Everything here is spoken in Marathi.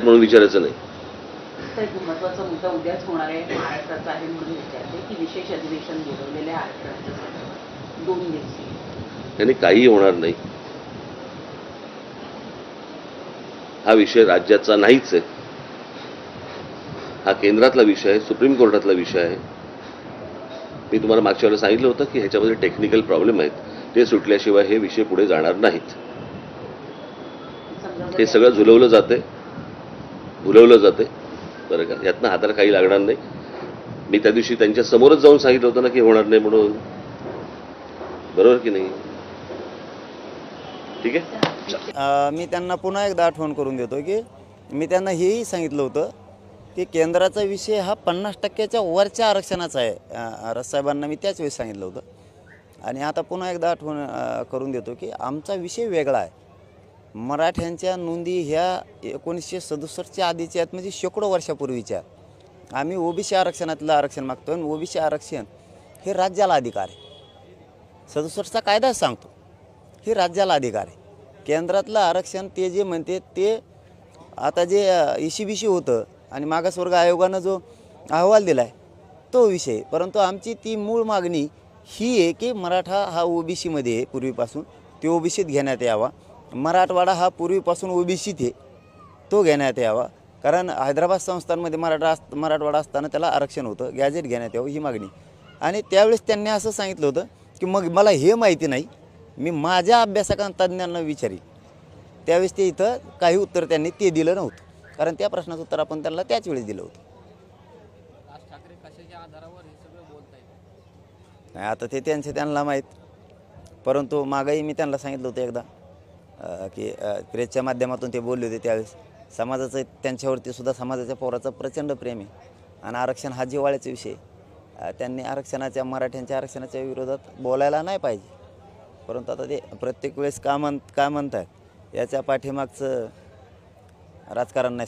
म्हणून विचारायचं नाही. महत्त्वाचा मुद्दा उद्याच होणार आहे महाराष्ट्राचा आहे म्हणून विचारते की विशेष अधिवेशन बोलवलेले आहे दोन दिवसीय त्यांनी काही होणार नाही. हा विषय राज्याचा नाहीच आहे. हा केंद्रातला विषय आहे सुप्रीम कोर्टातला विषय आहे. मी तुम्हाला मागच्या वेळेला सांगितलं होतं की ह्याच्यामध्ये टेक्निकल प्रॉब्लेम आहेत. ते सुटल्याशिवाय हे विषय पुढे जाणार नाहीत. हे सगळं झुलवलं जाते भुलवलं जाते बरं का? यातनं हाताला काही लागणार नाही. मी त्या दिवशी त्यांच्या समोरच जाऊन सांगितलं होतं ना की होणार नाही म्हणून. बरोबर की नाही? ठीक आहे? मी त्यांना पुन्हा एकदा आठवण करून देतो की मी त्यांना हेही सांगितलं होतं की केंद्राचा विषय हा पन्नास टक्क्याच्या वरच्या आरक्षणाचा आहे. रसाहेबांना मी त्याच वेळेस सांगितलं होतं. आणि आता पुन्हा एकदा आठवण करून देतो की आमचा विषय वेगळा आहे. मराठ्यांच्या नोंदी ह्या एकोणीसशे सदुसष्टच्या आधीच्या आहेत म्हणजे शेकडो वर्षापूर्वीच्या. आम्ही ओबीसी आरक्षणातलं आरक्षण मागतो आणि ओबीसी आरक्षण हे राज्याला अधिकार आहे. सदुसष्टचा कायदाच सांगतो हे राज्याला अधिकार आहे. केंद्रातलं आरक्षण ते जे म्हणते ते आता जे ई सी बी सी होतं आणि मागासवर्ग आयोगानं जो अहवाल दिला आहे तो विषय. परंतु आमची ती मूळ मागणी ही आहे की मराठा हा ओबीसीमध्ये आहे पूर्वीपासून. ते ओबीसीत घेण्यात यावा. मराठवाडा हा पूर्वीपासून ओबीसीत आहे तो घेण्यात यावा. कारण हैदराबाद संस्थांमध्ये मराठा अस मराठवाडा असताना त्याला आरक्षण होतं गॅजेट घेण्यात यावं ही मागणी. आणि त्यावेळेस त्यांनी असं सांगितलं होतं की मग मला हे माहिती नाही मी माझ्या अभ्यासकां तज्ज्ञांना विचारी त्यावेळेस ते इथं काही उत्तर त्यांनी ते दिलं नव्हतं. कारण त्या प्रश्नाचं उत्तर आपण त्यांना त्याच वेळेस दिलं होतं. नाही आता ते त्यांचे त्यांना माहीत. परंतु मागही मी त्यांना सांगितलं होतं एकदा. की अं, प्रेसच्या माध्यमातून ते बोलले होते त्यावेळेस. समाजाचं त्यांच्यावरती सुद्धा समाजाच्या पोराचं प्रचंड प्रेम आहे. आणि आरक्षण हा जिवाळ्याचा विषय त्यांनी आरक्षणाच्या मराठ्यांच्या आरक्षणाच्या विरोधात बोलायला नाही पाहिजे. परंतु आता ते प्रत्येक वेळेस का म्हण का म्हणतात याच्या पाठीमागचं राजकारण नाही.